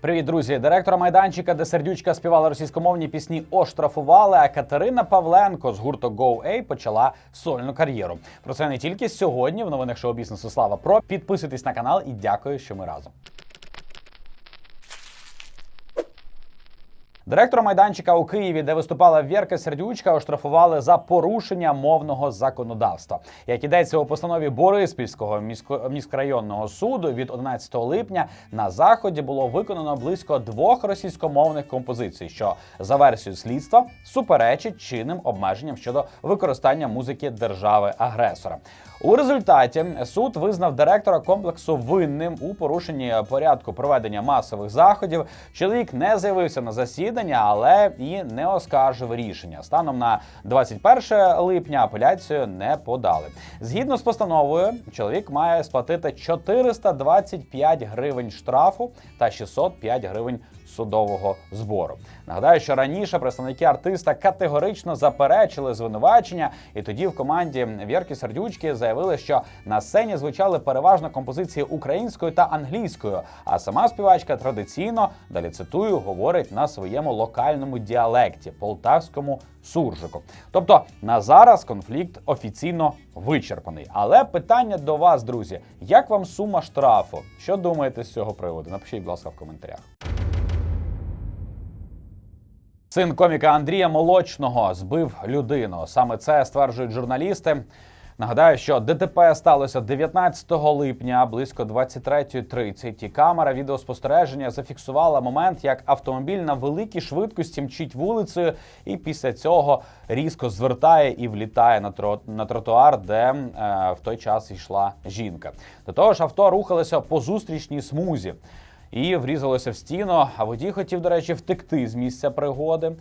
Привіт, друзі! Директора майданчика, де сердючка співала російськомовні пісні, оштрафували. А Катерина Павленко з гурту GoA почала сольну кар'єру. Про це не тільки сьогодні в новинах шоу бізнесу Слава Про. Підписуйтесь на канал і дякую, що ми разом. Директора майданчика у Києві, де виступала Вєрка Сердючка, оштрафували за порушення мовного законодавства. Як ідеться у постанові Бориспільського міськрайонного суду від 11 липня на заході було виконано близько двох російськомовних композицій, що за версією слідства суперечить чинним обмеженням щодо використання музики держави-агресора. У результаті суд визнав директора комплексу винним у порушенні порядку проведення масових заходів. Чоловік не з'явився на засідання, але і не оскаржив рішення. Станом на 21 липня апеляцію не подали. Згідно з постановою, чоловік має сплатити 425 гривень штрафу та 605 гривень судового збору. Нагадаю, що раніше представники артиста категорично заперечили звинувачення, і тоді в команді Вірки Сердючки заявили, що на сцені звучали переважно композиції українською та англійською. А сама співачка традиційно далі цитую говорить на своєму локальному діалекті полтавському суржику. Тобто на зараз конфлікт офіційно вичерпаний. Але питання до вас, друзі: як вам сума штрафу? Що думаєте з цього приводу? Напишіть, будь ласка, в коментарях. Син коміка Андрія Молочного збив людину. Саме це стверджують журналісти. Нагадаю, що ДТП сталося 19 липня близько 23.30. І камера відеоспостереження зафіксувала момент, як автомобіль на великій швидкості мчить вулицею, і після цього різко звертає і влітає на тро- на тротуар, де е, в той час йшла жінка. До того ж, авто рухалося по зустрічній смузі і врізалося в стіну. А водій хотів, до речі, втекти з місця пригоди.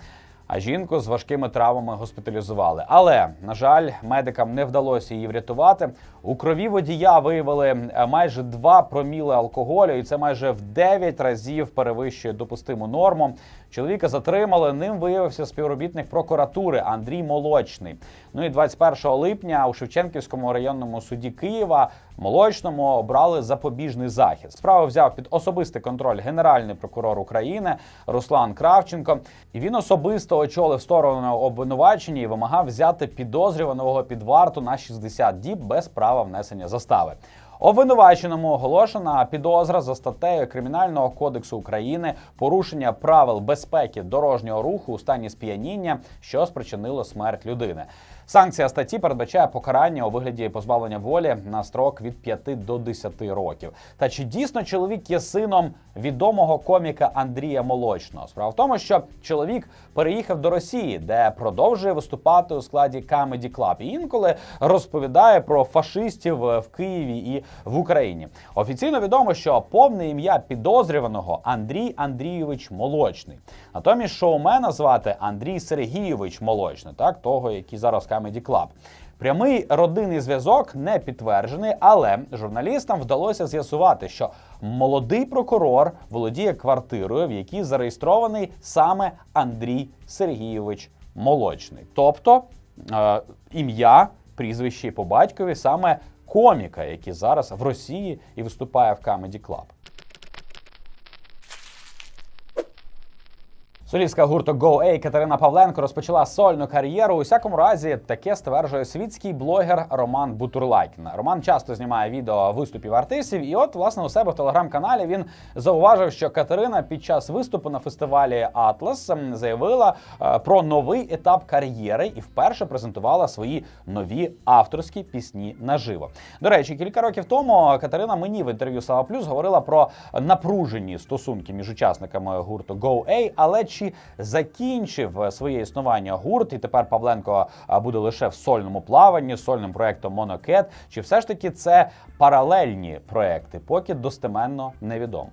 А жінку з важкими травмами госпіталізували. Але на жаль, медикам не вдалося її врятувати. У крові водія виявили е, майже 2 проміли алкоголю, і це майже в 9 разів перевищує допустиму норму. Чоловіка затримали. Ним виявився співробітник прокуратури Андрій Молочний. Ну і 21 липня у Шевченківському районному суді Києва молочному обрали запобіжний захід. Справу взяв під особистий контроль генеральний прокурор України Руслан Кравченко. І він особисто очолив сторону обвинувачення і вимагав взяти підозрюваного під варту на 60 діб без права внесення застави. Обвинуваченому оголошена підозра за статтею Кримінального кодексу України порушення правил безпеки дорожнього руху у стані сп'яніння, що спричинило смерть людини. Санкція статті передбачає покарання у вигляді позбавлення волі на строк від 5 до 10 років. Та чи дійсно чоловік є сином відомого коміка Андрія Молочного? Справа в тому, що чоловік переїхав до Росії, де продовжує виступати у складі Comedy Club. І інколи розповідає про фашистів е, в Києві і в Україні. Офіційно відомо, що повне ім'я підозрюваного Андрій Андрійович Молочний. Натомість шоумена звати Андрій Сергійович Молочний, так того, який зараз Comedy Club. Прямий родинний зв'язок не підтверджений, але журналістам вдалося з'ясувати, що молодий прокурор володіє квартирою, в якій зареєстрований саме Андрій Сергійович Молочний, тобто е, ім'я, прізвище по батькові саме коміка, який зараз в Росії і виступає в Comedy Club. Солістка гурту GoA Катерина Павленко розпочала сольну кар'єру. У всякому разі, таке стверджує світський блогер Роман Бутурлайкін. Роман часто знімає відео виступів артистів, і от власне у себе в телеграм-каналі він зауважив, що Катерина під час виступу на фестивалі Атлас ем, заявила е, про новий етап кар'єри і вперше презентувала свої нові авторські пісні наживо. До речі, кілька років тому Катерина мені в інтерв'ю Слава Плюс говорила про напружені стосунки між учасниками гурту GoA, але чи закінчив е, своє існування гурт, і тепер Павленко буде лише в сольному плаванні, сольним проектом Монокет, чи все ж таки це паралельні проекти, поки достеменно невідомо.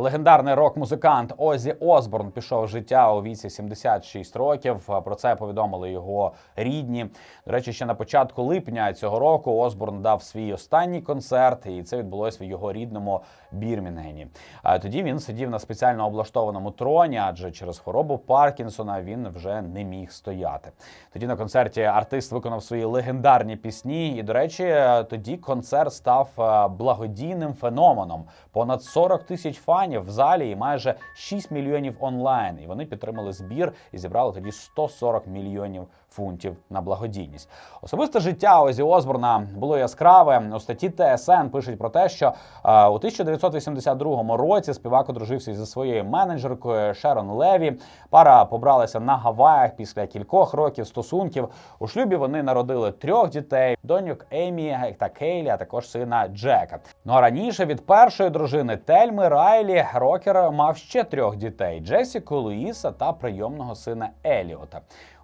Легендарний рок-музикант Озі Осборн пішов життя у віці 76 років. Про це повідомили його рідні. До речі, ще на початку липня цього року Осборн дав свій останній концерт, і це відбулося в його рідному Бірмінгені. А тоді він сидів на спеціально облаштованому троні, адже через хворобу Паркінсона він вже не міг стояти. Тоді на концерті артист виконав свої легендарні пісні. І, до речі, тоді концерт став е, благодійним феноменом. Понад 40 тисяч фанів в залі і майже 6 мільйонів онлайн. І вони підтримали збір і зібрали тоді 140 мільйонів фунтів на благодійність. Особисте життя Озі Осборна було яскраве. У статті ТСН пишуть про те, що е, у 1982 році співак одружився зі своєю менеджеркою Шерон Леві. Пара побралася на Гаваях після кількох років стосунків. У шлюбі вони народили трьох дітей: доньок Емі та Кейлі, а також сина Джека. Ну а раніше від першої дружини Тельми Райлі рокер мав ще трьох дітей: Джесіку, Луїса та прийомного сина Еліота.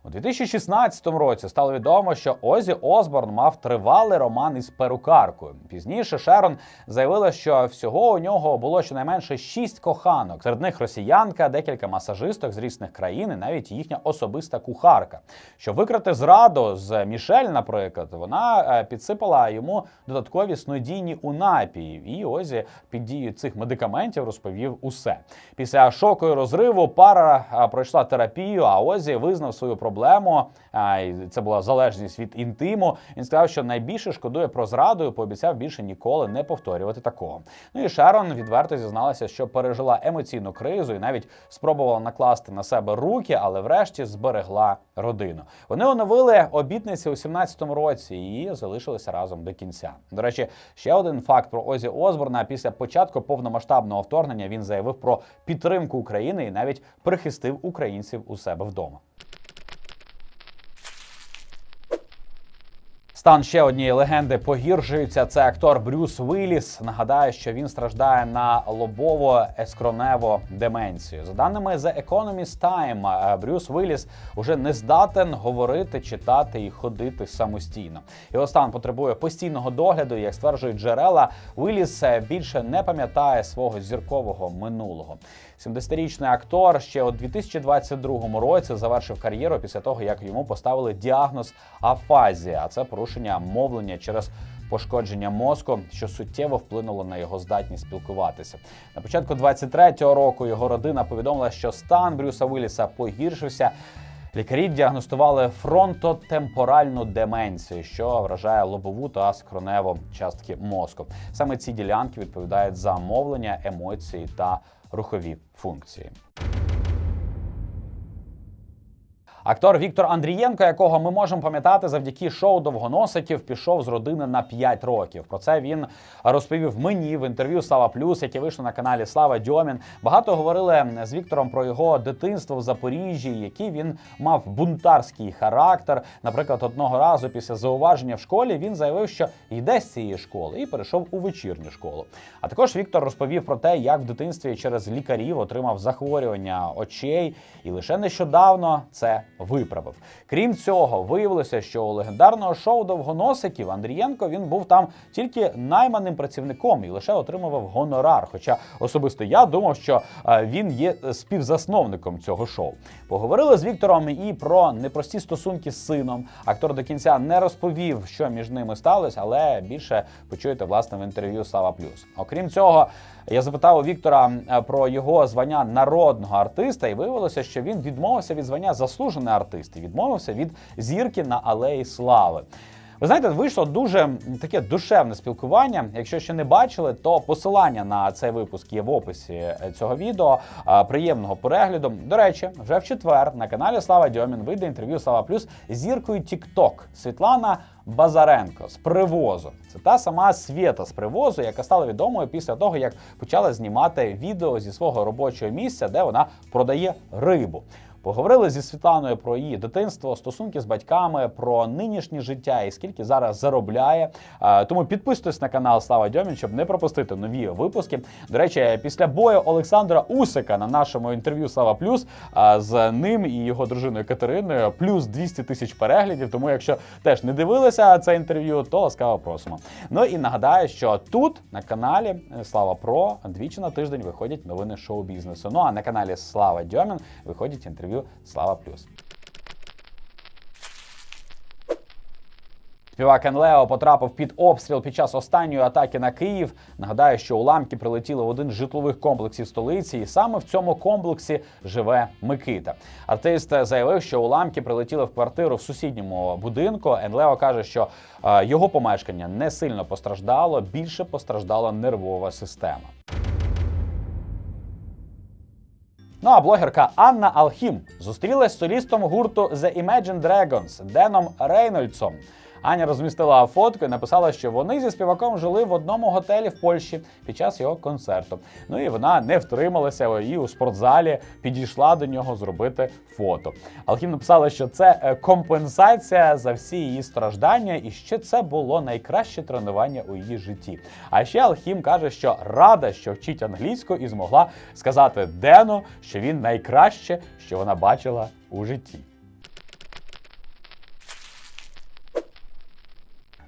У 2016 році стало відомо, що Озі Осборн мав тривалий роман із перукаркою. Пізніше Шерон заявила, що всього у нього було щонайменше шість коханок. Серед них росіянка, декілька масажисток з різних країн, і навіть їхня особиста кухарка. Щоб викрити зраду з Мішель, наприклад, вона е, підсипала йому додаткові снодійні у напії. І Озі під дією цих медикаментів розповів усе. Після шоку і розриву пара е, пройшла терапію, а Озі визнав свою проблему. І Це була залежність від інтиму. Він сказав, що найбільше шкодує про зраду і пообіцяв більше ніколи не повторювати такого. Ну і Шерон відверто зізналася, що пережила емоційну кризу і навіть спробувала накласти на себе руки, але врешті зберегла родину. Вони оновили обітниці у 17-му році і залишилися разом до кінця. До речі, ще один факт про Озі Осборна. Після початку повномасштабного вторгнення він заявив про підтримку України і навіть прихистив українців у себе вдома. Стан ще однієї легенди погіршується. Це актор Брюс Вілліс. Нагадаю, що він страждає на лобово-ескронево деменцію. За даними The Economist Time, е, Брюс Вілліс уже не здатен говорити, читати і ходити самостійно. Його стан потребує постійного догляду. Як стверджують джерела, Вілліс е, більше не пам'ятає свого зіркового минулого. 70-річний актор ще у 2022 році завершив кар'єру після того, як йому поставили діагноз афазія. Це порушення мовлення через пошкодження мозку, що суттєво вплинуло на його здатність спілкуватися. На початку 23-го року його родина повідомила, що стан Брюса Вілліса погіршився. Лікарі діагностували фронтотемпоральну деменцію, що вражає лобову та скроневу частки мозку. Саме ці ділянки відповідають за мовлення, емоції та рухові функції. Актор Віктор Андрієнко, якого ми можемо пам'ятати завдяки шоу довгоносиків, пішов з родини на 5 років. Про це він розповів мені в інтерв'ю Слава Плюс, яке вийшло на каналі Слава Дьомін. Багато говорили з Віктором про його дитинство в Запоріжжі, який він мав бунтарський характер. Наприклад, одного разу після зауваження в школі він заявив, що йде з цієї школи і перейшов у вечірню школу. А також Віктор розповів про те, як в дитинстві через лікарів отримав захворювання очей, і лише нещодавно це виправив. Крім цього, виявилося, що у легендарного шоу довгоносиків Андрієнко він був там тільки найманим працівником і лише отримував гонорар. Хоча особисто я думав, що е, він є співзасновником цього шоу. Поговорили з Віктором і про непрості стосунки з сином. Актор до кінця не розповів, що між ними сталося, але більше почуєте власне в інтерв'ю Слава Плюс. Окрім цього. Я запитав у Віктора е, про його звання народного артиста, і виявилося, що він відмовився від звання заслужений артист і відмовився від зірки на алеї слави. Ви знаєте, вийшло дуже таке душевне спілкування. Якщо ще не бачили, то посилання на цей випуск є в описі е, цього відео. Приємного перегляду. До речі, вже в четвер на каналі Слава Дьомін вийде інтерв'ю Слава Плюс зіркою TikTok Світлана Базаренко з привозу. Це та сама Свєта з привозу, яка стала відомою після того, як почала знімати відео зі свого робочого місця, де вона продає рибу. Поговорили зі Світланою про її дитинство, стосунки з батьками, про нинішнє життя і скільки зараз заробляє. Тому підписуйтесь на канал Слава Дьомін, щоб не пропустити нові випуски. До речі, після бою Олександра Усика на нашому інтерв'ю Слава Плюс з ним і його дружиною Катериною плюс 200 тисяч переглядів. Тому, якщо теж не дивилися це інтерв'ю, то ласкаво просимо. Ну і нагадаю, що тут на каналі Слава Про двічі на тиждень виходять новини шоу-бізнесу. Ну а на каналі Слава Дьомін виходять інтерв'ю Слава Плюс. Співак Енлео потрапив під обстріл під час останньої атаки на Київ. Нагадаю, що уламки прилетіли в один з житлових комплексів столиці, і саме в цьому комплексі живе Микита. Артист заявив, що уламки прилетіли в квартиру в сусідньому будинку. Енлео каже, що е, його помешкання не сильно постраждало більше постраждала нервова система. Ну а блогерка Анна Алхім зустрілась з солістом гурту The Imagine Dragons Деном Рейнольдсом. Аня розмістила фотку і написала, що вони зі співаком жили в одному готелі в Польщі під час його концерту. Ну і вона не втрималася і у спортзалі підійшла до нього зробити фото. Алхім написала, що це е, компенсація за всі її страждання, і що це було найкраще тренування у її житті. А ще Алхім каже, що рада, що вчить англійську і змогла сказати Дену, що він найкраще, що вона бачила у житті.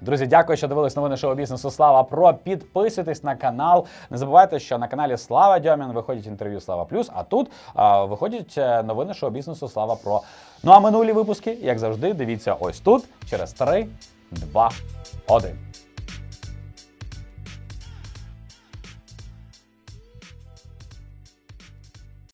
Друзі, дякую, що дивились новини шоу бізнесу Слава Про. Підписуйтесь на канал. Не забувайте, що на каналі Слава Дьомін виходять інтерв'ю Слава Плюс. А тут а, виходять е, новини шоу бізнесу Слава Про. Ну а минулі випуски, як завжди, дивіться ось тут через 3, 2, 1.